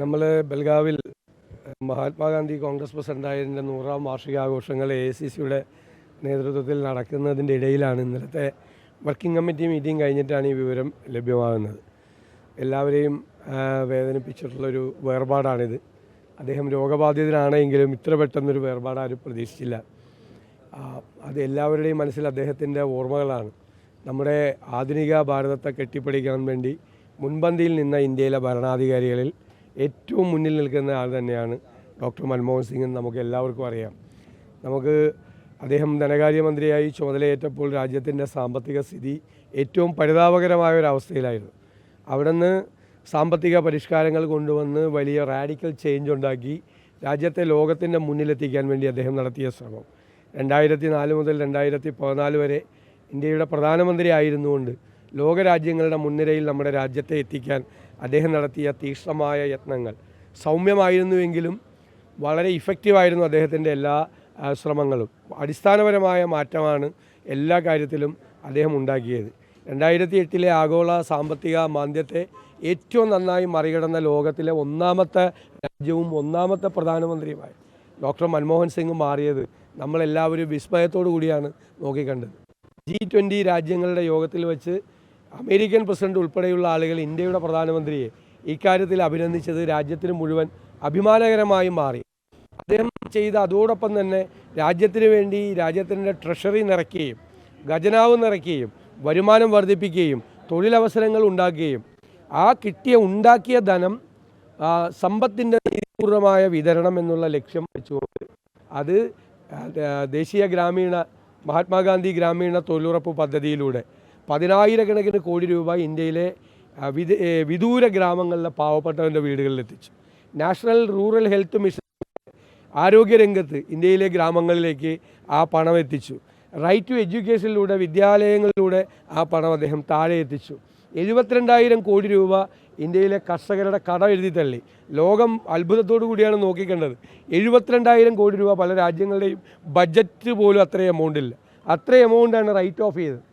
നമ്മൾ ബൽഗാവിൽ മഹാത്മാഗാന്ധി കോൺഗ്രസ് പ്രസിഡന്റായതിന്റെ നൂറാം വാർഷികാഘോഷങ്ങൾ A C സിയുടെ നേതൃത്വത്തിൽ നടക്കുന്നതിന്റെ ഇടയിലാണ് ഇന്നലത്തെ വർക്കിംഗ് കമ്മിറ്റി മീറ്റിംഗ് കഴിഞ്ഞിട്ടാണ് ഈ വിവരം ലഭ്യമാകുന്നത്. എല്ലാവരെയും വേദനിപ്പിച്ചിട്ടുള്ളൊരു വേർപാടാണിത്. അദ്ദേഹം രോഗബാധിതനാണെങ്കിലും ഇത്ര പെട്ടെന്നൊരു വേർപാട് ആരും പ്രതീക്ഷിച്ചില്ല. അത് എല്ലാവരുടെയും മനസ്സിൽ അദ്ദേഹത്തിന്റെ ഓർമ്മകളാണ്. നമ്മുടെ ആധുനിക ഭാരതത്തെ കെട്ടിപ്പടിക്കാൻ വേണ്ടി മുൻപന്തിയിൽ നിന്ന ഇന്ത്യയിലെ ഭരണാധികാരികളിൽ ഏറ്റവും മുന്നിൽ നിൽക്കുന്ന ആൾ തന്നെയാണ് ഡോക്ടർ മൻമോഹൻ സിംഗ് എന്ന് നമുക്ക് എല്ലാവർക്കും അറിയാം. നമുക്ക് അദ്ദേഹം ധനകാര്യമന്ത്രിയായി ചുമതലയേറ്റപ്പോൾ രാജ്യത്തിന്റെ സാമ്പത്തിക സ്ഥിതി ഏറ്റവും പരിതാപകരമായ ഒരവസ്ഥയിലായിരുന്നു അവസ്ഥയിലായിരുന്നു. അവിടുന്ന് സാമ്പത്തിക പരിഷ്കാരങ്ങൾ കൊണ്ടുവന്ന് വലിയ റാഡിക്കൽ ചേഞ്ച് ഉണ്ടാക്കി രാജ്യത്തെ ലോകത്തിന്റെ മുന്നിലെത്തിക്കാൻ വേണ്ടി അദ്ദേഹം നടത്തിയ ശ്രമം. രണ്ടായിരത്തി നാല് മുതൽ രണ്ടായിരത്തി പതിനാല് വരെ ഇന്ത്യയുടെ പ്രധാനമന്ത്രി ആയിരുന്നുകൊണ്ട് ലോകരാജ്യങ്ങളുടെ മുൻനിരയിൽ നമ്മുടെ രാജ്യത്തെ എത്തിക്കാൻ അദ്ദേഹം നടത്തിയ തീക്ഷ്ണമായ യത്നങ്ങൾ. സൗമ്യമായിരുന്നുവെങ്കിലും വളരെ ഇഫക്റ്റീവായിരുന്നു അദ്ദേഹത്തിന്റെ എല്ലാ ശ്രമങ്ങളും. അടിസ്ഥാനപരമായ മാറ്റമാണ് എല്ലാ കാര്യത്തിലും അദ്ദേഹം ഉണ്ടാക്കിയത്. രണ്ടായിരത്തി എട്ടിലെ ആഗോള സാമ്പത്തിക മാന്ദ്യത്തെ ഏറ്റവും നന്നായി മറികടന്ന ലോകത്തിലെ ഒന്നാമത്തെ രാജ്യവും ഒന്നാമത്തെ പ്രധാനമന്ത്രിയുമായി ഡോക്ടർ മൻമോഹൻ സിംഗ് മാറിയത് നമ്മളെല്ലാവരും വിസ്മയത്തോടു കൂടിയാണ് നോക്കിക്കണ്ടത്. ജി ട്വന്റി രാജ്യങ്ങളുടെ യോഗത്തിൽ വെച്ച് അമേരിക്കൻ പ്രസിഡന്റ് ഉൾപ്പെടെയുള്ള ആളുകൾ ഇന്ത്യയുടെ പ്രധാനമന്ത്രിയെ ഇക്കാര്യത്തിൽ അഭിനന്ദിച്ചത് രാജ്യത്തിന് മുഴുവൻ അഭിമാനകരമായി മാറി. അദ്ദേഹം ചെയ്ത അതോടൊപ്പം തന്നെ രാജ്യത്തിന് വേണ്ടി രാജ്യത്തിന്റെ ട്രഷറി നിറയ്ക്കുകയും ഖജനാവ് നിറയ്ക്കുകയും വരുമാനം വർദ്ധിപ്പിക്കുകയും തൊഴിലവസരങ്ങൾ ഉണ്ടാക്കുകയും ആ കിട്ടിയ ഉണ്ടാക്കിയ ധനം സമ്പത്തിന്റെ നീതിപൂർവമായ വിതരണം എന്നുള്ള ലക്ഷ്യം വെച്ചുകൊണ്ട് അത് ദേശീയ ഗ്രാമീണ മഹാത്മാഗാന്ധി ഗ്രാമീണ തൊഴിലുറപ്പ് പദ്ധതിയിലൂടെ പതിനായിരക്കണക്കിന് കോടി രൂപ ഇന്ത്യയിലെ വിദ വിദൂര ഗ്രാമങ്ങളിലെ പാവപ്പെട്ടവന്റെ വീടുകളിലെത്തിച്ചു. നാഷണൽ റൂറൽ ഹെൽത്ത് മിഷൻ ആരോഗ്യരംഗത്ത് ഇന്ത്യയിലെ ഗ്രാമങ്ങളിലേക്ക് ആ പണം എത്തിച്ചു. റൈറ്റ് ടു എഡ്യൂക്കേഷനിലൂടെ വിദ്യാലയങ്ങളിലൂടെ ആ പണം അദ്ദേഹം താഴെ എത്തിച്ചു. എഴുപത്തിരണ്ടായിരം കോടി രൂപ ഇന്ത്യയിലെ കർഷകരുടെ കടം എഴുതി തള്ളി. ലോകം അത്ഭുതത്തോടു കൂടിയാണ് നോക്കിക്കേണ്ടത്. എഴുപത്തിരണ്ടായിരം കോടി രൂപ പല രാജ്യങ്ങളുടെയും ബഡ്ജറ്റ് പോലും അത്രയും എമൗണ്ടില്ല അത്രയും എമൗണ്ടാണ് റൈറ്റ് ഓഫ് ചെയ്തത്.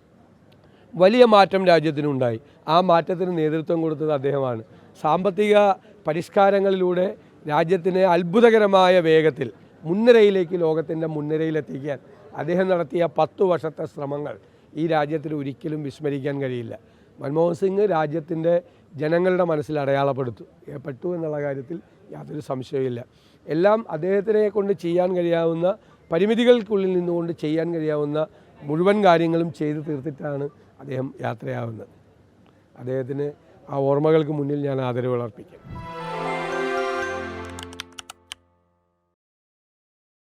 വലിയ മാറ്റം രാജ്യത്തിനുണ്ടായി. ആ മാറ്റത്തിന് നേതൃത്വം കൊടുത്തത് അദ്ദേഹമാണ്. സാമ്പത്തിക പരിഷ്കാരങ്ങളിലൂടെ രാജ്യത്തിനെ അത്ഭുതകരമായ വേഗത്തിൽ മുൻനിരയിലേക്ക് ലോകത്തിന്റെ മുൻനിരയിലെത്തിക്കാൻ അദ്ദേഹം നടത്തിയ പത്തു വർഷത്തെ ശ്രമങ്ങൾ ഈ രാജ്യത്തിന് ഒരിക്കലും വിസ്മരിക്കാൻ കഴിയില്ല. മൻമോഹൻ സിംഗ് രാജ്യത്തിന്റെ ജനങ്ങളുടെ മനസ്സിൽ അടയാളപ്പെടുത്തു. പെട്ടു എന്നുള്ള കാര്യത്തിൽ യാതൊരു സംശയവുമില്ല. എല്ലാം അദ്ദേഹത്തിനെ കൊണ്ട് ചെയ്യാൻ കഴിയാവുന്ന പരിമിതികൾക്കുള്ളിൽ നിന്നുകൊണ്ട് ചെയ്യാൻ കഴിയാവുന്ന മുഴുവൻ കാര്യങ്ങളും ചെയ്തു തീർത്തിട്ടാണ് അദ്ദേഹം യാത്രയാവുന്നത്. അദ്ദേഹത്തിന് ആ ഓർമ്മകൾക്ക് മുന്നിൽ ഞാൻ ആദരവ് അർപ്പിക്കാം.